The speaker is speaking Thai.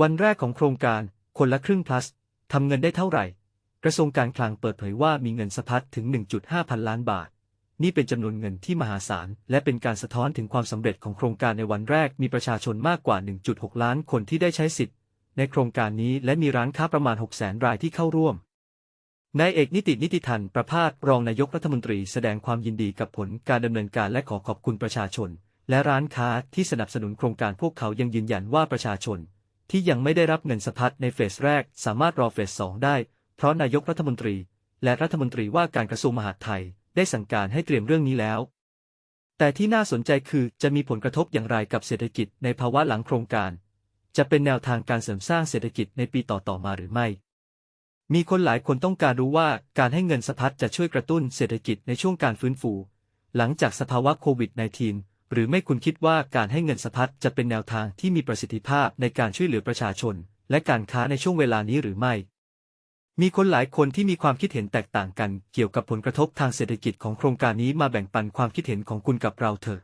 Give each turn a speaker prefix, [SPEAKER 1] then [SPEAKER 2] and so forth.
[SPEAKER 1] วันแรกของโครงการคนละครึ่ง plus ทำเงินได้เท่าไหร่ กระทรวงการคลังเปิดเผยว่ามีเงินสะพัดถึง 1.5 พันล้านบาท นี่เป็นจำนวนเงินที่มหาศาล และเป็นการสะท้อนถึงความสำเร็จของโครงการในวันแรกมีประชาชนมากกว่า 1.6 ล้านคนที่ได้ใช้สิทธิ์ ในโครงการนี้และมีร้านค้าประมาณ 600,000รายที่เข้าร่วมนายเอกนิตินิติทันประภาสรองนายกรัฐมนตรีแสดงความยินดีกับผลการดำเนินการและขอขอบคุณประชาชน และร้านค้าที่สนับสนุนโครงการพวกเขายังยืนยันว่าประชาชน ที่ยังไม่ได้รับเงินสะพัดในเฟสแรกสามารถรอเฟสสองได้ เพราะนายกรัฐมนตรี และรัฐมนตรีว่าการกระทรวงมหาดไทย ได้สั่งการให้เตรียมเรื่องนี้แล้ว แต่ที่น่าสนใจคือจะมีผลกระทบอย่างไรกับเศรษฐกิจในภาวะหลังโครงการ จะเป็นแนวทางการเสริมสร้างเศรษฐกิจในปีต่อๆมาหรือไม่ มีคนหลายคนต้องการรู้ว่าการให้เงินสะพัดจะช่วยกระตุ้นเศรษฐกิจในช่วงการฟื้นฟู หลังจากสภาวะโควิด -19 หรือไม่คุณคิดว่าการให้เงินสะพัดจะเป็นแนวทางที่มีประสิทธิภาพในการช่วยเหลือประชาชน และการค้าในช่วงเวลานี้หรือไม่ มีคนหลายคนที่มีความคิดเห็นแตกต่างกัน เกี่ยวกับผลกระทบทางเศรษฐกิจของโครงการนี้มาแบ่งปันความคิดเห็นของคุณกับเราเถอะ